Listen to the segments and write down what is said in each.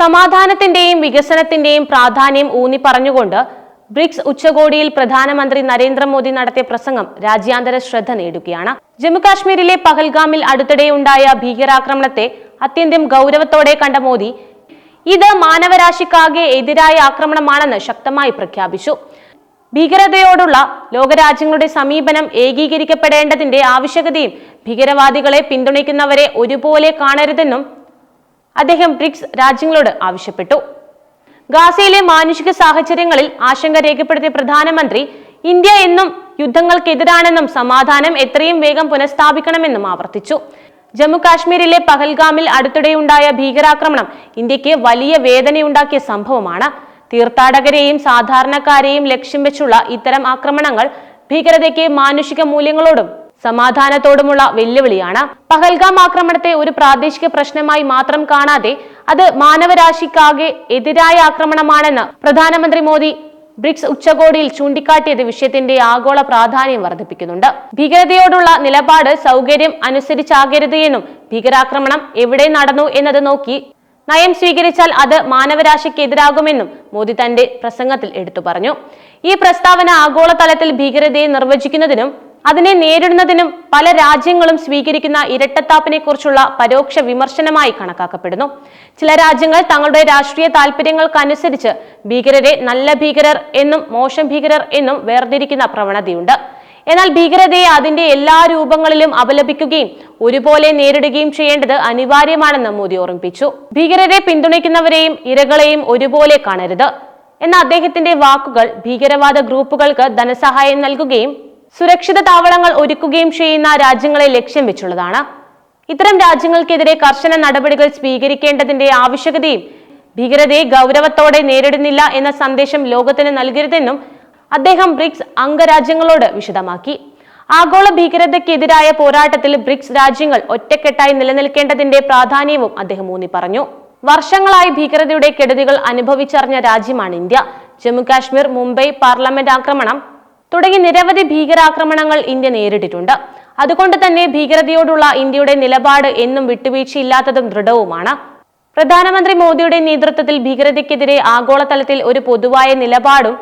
സമാധാനത്തിന്റെയും വികസനത്തിന്റെയും പ്രാധാന്യം ഊന്നി പറഞ്ഞുകൊണ്ട് ബ്രിക്സ് ഉച്ചകോടിയിൽ പ്രധാനമന്ത്രി നരേന്ദ്രമോദി നടത്തിയ പ്രസംഗം രാജ്യാന്തര ശ്രദ്ധ നേടുകയാണ്. ജമ്മുകാശ്മീരിലെ പഹൽഗാമിൽ അടുത്തിടെയുണ്ടായ ഭീകരാക്രമണത്തെ അത്യന്തം ഗൗരവത്തോടെ കണ്ട മോദി ഇത് മാനവരാശിക്കാകെ എതിരായ ആക്രമണമാണെന്ന് ശക്തമായി പ്രഖ്യാപിച്ചു. ഭീകരതയോടുള്ള ലോകരാജ്യങ്ങളുടെ സമീപനം ഏകീകരിക്കപ്പെടേണ്ടതിന്റെ ആവശ്യകതയും ഭീകരവാദികളെ പിന്തുണയ്ക്കുന്നവരെ ഒരുപോലെ കാണരുതെന്നും അദ്ദേഹം ബ്രിക്സ് രാജ്യങ്ങളോട് ആവശ്യപ്പെട്ടു. ഗാസയിലെ മാനുഷിക സാഹചര്യങ്ങളിൽ ആശങ്ക രേഖപ്പെടുത്തിയ പ്രധാനമന്ത്രി ഇന്ത്യ എന്നും യുദ്ധങ്ങൾക്കെതിരാണെന്നും സമാധാനം എത്രയും വേഗം പുനഃസ്ഥാപിക്കണമെന്നും ആവർത്തിച്ചു. ജമ്മു കാശ്മീരിലെ പഹൽഗാമിൽ അടുത്തിടെയുണ്ടായ ഭീകരാക്രമണം ഇന്ത്യയ്ക്ക് വലിയ വേദനയുണ്ടാക്കിയ സംഭവമാണ്. തീർത്ഥാടകരെയും സാധാരണക്കാരെയും ലക്ഷ്യം വെച്ചുള്ള ഇത്തരം ആക്രമണങ്ങൾ ഭീകരതയ്ക്ക് മാനുഷിക മൂല്യങ്ങളോടും സമാധാനത്തോടുമുള്ള വെല്ലുവിളിയാണ്. പഹൽഗാം ആക്രമണത്തെ ഒരു പ്രാദേശിക പ്രശ്നമായി മാത്രം കാണാതെ അത് മാനവരാശിക്കാകെ എതിരായ ആക്രമണമാണെന്ന് പ്രധാനമന്ത്രി മോദി ബ്രിക്സ് ഉച്ചകോടിയിൽ ചൂണ്ടിക്കാട്ടിയത് വിഷയത്തിന്റെ ആഗോള പ്രാധാന്യം വർദ്ധിപ്പിക്കുന്നുണ്ട്. ഭീകരതയോടുള്ള നിലപാട് സൗകര്യം അനുസരിച്ചാകരുത് എന്നും ഭീകരാക്രമണം എവിടെ നടന്നു എന്നത് നോക്കി നയം സ്വീകരിച്ചാൽ അത് മാനവരാശിക്കെതിരാകുമെന്നും മോദി തന്റെ പ്രസംഗത്തിൽ എടുത്തു പറഞ്ഞു. ഈ പ്രസ്താവന ആഗോളതലത്തിൽ ഭീകരതയെ നിർവചിക്കുന്നതിനും അതിനെ നേരിടുന്നതിനും പല രാജ്യങ്ങളും സ്വീകരിക്കുന്ന ഇരട്ടത്താപ്പിനെ കുറിച്ചുള്ള പരോക്ഷ വിമർശനമായി കണക്കാക്കപ്പെടുന്നു. ചില രാജ്യങ്ങൾ തങ്ങളുടെ രാഷ്ട്രീയ താല്പര്യങ്ങൾക്കനുസരിച്ച് ഭീകരരെ നല്ല ഭീകരർ എന്നും മോശം ഭീകരർ എന്നും വേർതിരിക്കുന്ന പ്രവണതയുണ്ട്. എന്നാൽ ഭീകരതയെ അതിന്റെ എല്ലാ രൂപങ്ങളിലും അപലപിക്കുകയും ഒരുപോലെ നേരിടുകയും ചെയ്യേണ്ടത് അനിവാര്യമാണെന്ന് മോദി ഓർമ്മിപ്പിച്ചു. ഭീകരരെ പിന്തുണയ്ക്കുന്നവരെയും ഇരകളെയും ഒരുപോലെ കാണരുത്. എന്ന അദ്ദേഹത്തിന്റെ വാക്കുകൾ ഭീകരവാദ ഗ്രൂപ്പുകൾക്ക് ധനസഹായം നൽകുകയും സുരക്ഷിത താവളങ്ങൾ ഒരുക്കുകയും ചെയ്യുന്ന രാജ്യങ്ങളെ ലക്ഷ്യം വെച്ചുള്ളതാണ്. ഇത്തരം രാജ്യങ്ങൾക്കെതിരെ കർശന നടപടികൾ സ്വീകരിക്കേണ്ടതിന്റെ ആവശ്യകതയും ഭീകരതയെ ഗൗരവത്തോടെ നേരിടുന്നില്ല എന്ന സന്ദേശം ലോകത്തിന് നൽകരുതെന്നും അദ്ദേഹം ബ്രിക്സ് അംഗരാജ്യങ്ങളോട് വിശദമാക്കി. ആഗോള ഭീകരതയ്ക്കെതിരായ പോരാട്ടത്തിൽ ബ്രിക്സ് രാജ്യങ്ങൾ ഒറ്റക്കെട്ടായി നിലനിൽക്കേണ്ടതിന്റെ പ്രാധാന്യവും അദ്ദേഹം ഊന്നി പറഞ്ഞു. വർഷങ്ങളായി ഭീകരതയുടെ കെടുതികൾ അനുഭവിച്ചറിഞ്ഞ രാജ്യമാണ് ഇന്ത്യ. ജമ്മു കാശ്മീർ മുംബൈ പാർലമെന്റ് ആക്രമണം തുടങ്ങി നിരവധി ഭീകരാക്രമണങ്ങൾ ഇന്ത്യ നേരിട്ടിട്ടുണ്ട്. അതുകൊണ്ട് തന്നെ ഭീകരതയോടുള്ള ഇന്ത്യയുടെ നിലപാട് എന്നും വിട്ടുവീഴ്ചയില്ലാത്തതും ദൃഢവുമാണ്. പ്രധാനമന്ത്രി മോദിയുടെ നേതൃത്വത്തിൽ ഭീകരതയ്ക്കെതിരെ ആഗോളതലത്തിൽ ഒരു പൊതുവായ നിലപാടും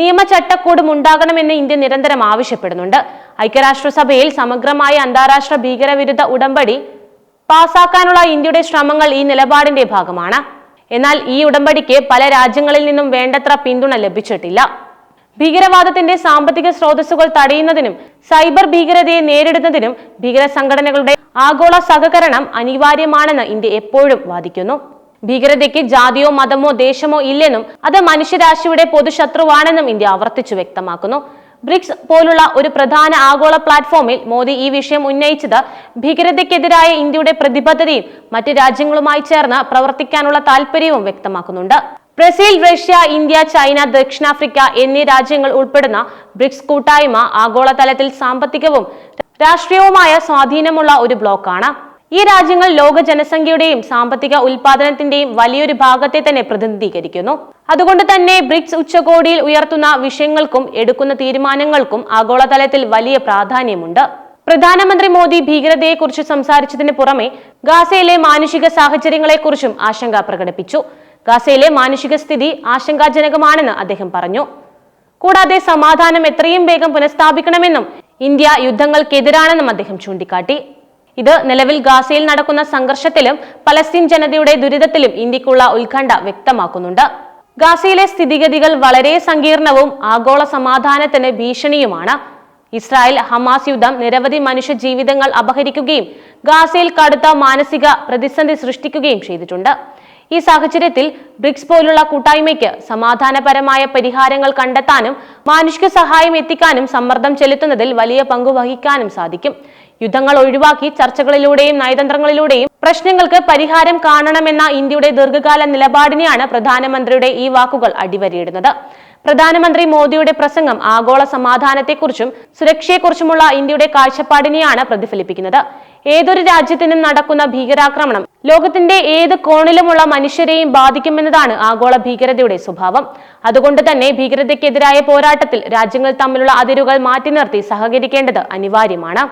നിയമചട്ടക്കൂടും ഉണ്ടാകണമെന്ന് ഇന്ത്യ നിരന്തരം ആവശ്യപ്പെടുന്നുണ്ട്. ഐക്യരാഷ്ട്രസഭയിൽ സമഗ്രമായ അന്താരാഷ്ട്ര ഭീകരവിരുദ്ധ ഉടമ്പടി പാസാക്കാനുള്ള ഇന്ത്യയുടെ ശ്രമങ്ങൾ ഈ നിലപാടിന്റെ ഭാഗമാണ്. എന്നാൽ ഈ ഉടമ്പടിക്ക് പല രാജ്യങ്ങളിൽ നിന്നും വേണ്ടത്ര പിന്തുണ ലഭിച്ചിട്ടില്ല. ഭീകരവാദത്തിന്റെ സാമ്പത്തിക സ്രോതസ്സുകൾ തടയുന്നതിനും സൈബർ ഭീകരതയെ നേരിടുന്നതിനും ഭീകര സംഘടനകളുടെ ആഗോള സഹകരണം അനിവാര്യമാണെന്ന് ഇന്ത്യ എപ്പോഴും വാദിക്കുന്നു. ഭീകരതയ്ക്ക് ജാതിയോ മതമോ ദേശമോ ഇല്ലെന്നും അത് മനുഷ്യരാശിയുടെ പൊതുശത്രുവാണെന്നും ഇന്ത്യ ആവർത്തിച്ചു വ്യക്തമാക്കുന്നു. ബ്രിക്സ് പോലുള്ള ഒരു പ്രധാന ആഗോള പ്ലാറ്റ്ഫോമിൽ മോദി ഈ വിഷയം ഉന്നയിച്ചത് ഭീകരതയ്ക്കെതിരായ ഇന്ത്യയുടെ പ്രതിബദ്ധതയും മറ്റ് രാജ്യങ്ങളുമായി ചേർന്ന് പ്രവർത്തിക്കാനുള്ള താൽപര്യവും വ്യക്തമാക്കുന്നുണ്ട്. ബ്രസീൽ റഷ്യ ഇന്ത്യ ചൈന ദക്ഷിണാഫ്രിക്ക എന്നീ രാജ്യങ്ങൾ ഉൾപ്പെടുന്ന ബ്രിക്സ് കൂട്ടായ്മ ആഗോളതലത്തിൽ സാമ്പത്തികവും രാഷ്ട്രീയവുമായ സ്വാധീനമുള്ള ഒരു ബ്ലോക്കാണ്. ഈ രാജ്യങ്ങൾ ലോക ജനസംഖ്യയുടെയും സാമ്പത്തിക ഉൽപാദനത്തിന്റെയും വലിയൊരു ഭാഗത്തെ തന്നെ പ്രതിനിധീകരിക്കുന്നു. അതുകൊണ്ട് തന്നെ ബ്രിക്സ് ഉച്ചകോടിയിൽ ഉയർത്തുന്ന വിഷയങ്ങൾക്കും എടുക്കുന്ന തീരുമാനങ്ങൾക്കും ആഗോളതലത്തിൽ വലിയ പ്രാധാന്യമുണ്ട്. പ്രധാനമന്ത്രി മോദി ഭീകരതയെക്കുറിച്ച് സംസാരിച്ചതിന് പുറമെ ഗാസയിലെ മാനുഷിക സാഹചര്യങ്ങളെക്കുറിച്ചും ആശങ്ക പ്രകടിപ്പിച്ചു. ഗാസയിലെ മാനുഷിക സ്ഥിതി ആശങ്കാജനകമാണെന്ന് അദ്ദേഹം പറഞ്ഞു. കൂടാതെ സമാധാനം എത്രയും വേഗം പുനഃസ്ഥാപിക്കണമെന്നും ഇന്ത്യ യുദ്ധങ്ങൾക്കെതിരാണെന്നും അദ്ദേഹം ചൂണ്ടിക്കാട്ടി. ഇത് നിലവിൽ ഗാസയിൽ നടക്കുന്ന സംഘർഷത്തിലും പലസ്തീൻ ജനതയുടെ ദുരിതത്തിലും ഇന്ത്യക്കുള്ള ഉത്കണ്ഠ വ്യക്തമാക്കുന്നുണ്ട്. ഗാസയിലെ സ്ഥിതിഗതികൾ വളരെ സങ്കീർണവും ആഗോള സമാധാനത്തിന് ഭീഷണിയുമാണ്. ഇസ്രായേൽ ഹമാസ് യുദ്ധം നിരവധി മനുഷ്യ ജീവിതങ്ങൾ അപഹരിക്കുകയും ഗാസയിൽ കടുത്ത മാനസിക പ്രതിസന്ധി സൃഷ്ടിക്കുകയും ചെയ്തിട്ടുണ്ട്. ഈ സാഹചര്യത്തിൽ ബ്രിക്സ് പോലുള്ള കൂട്ടായ്മയ്ക്ക് സമാധാനപരമായ പരിഹാരങ്ങൾ കണ്ടെത്താനും മാനുഷിക സഹായം എത്തിക്കാനും സമ്മർദ്ദം ചെലുത്തുന്നതിൽ വലിയ പങ്കു വഹിക്കാനും സാധിക്കും. യുദ്ധങ്ങൾ ഒഴിവാക്കി ചർച്ചകളിലൂടെയും നയതന്ത്രങ്ങളിലൂടെയും പ്രശ്നങ്ങൾക്ക് പരിഹാരം കാണണമെന്ന ഇന്ത്യയുടെ ദീർഘകാല നിലപാടിനെയാണ് പ്രധാനമന്ത്രിയുടെ ഈ വാക്കുകൾ അടിവരയിടുന്നത്. പ്രധാനമന്ത്രി മോദിയുടെ പ്രസംഗം ആഗോള സമാധാനത്തെക്കുറിച്ചും സുരക്ഷയെക്കുറിച്ചുമുള്ള ഇന്ത്യയുടെ കാഴ്ചപ്പാടിനെയാണ് പ്രതിഫലിപ്പിക്കുന്നത്. ഏതൊരു രാജ്യത്തിനും നടക്കുന്ന ഭീകരാക്രമണം ലോകത്തിന്റെ ഏത് കോണിലുമുള്ള മനുഷ്യരെയും ബാധിക്കുമെന്നതാണ് ആഗോള ഭീകരതയുടെ സ്വഭാവം. അതുകൊണ്ട് തന്നെ ഭീകരതയ്ക്കെതിരായ പോരാട്ടത്തിൽ രാജ്യങ്ങൾ തമ്മിലുള്ള അതിരുകൾ മാറ്റി നിർത്തി സഹകരിക്കേണ്ടത് അനിവാര്യമാണ്.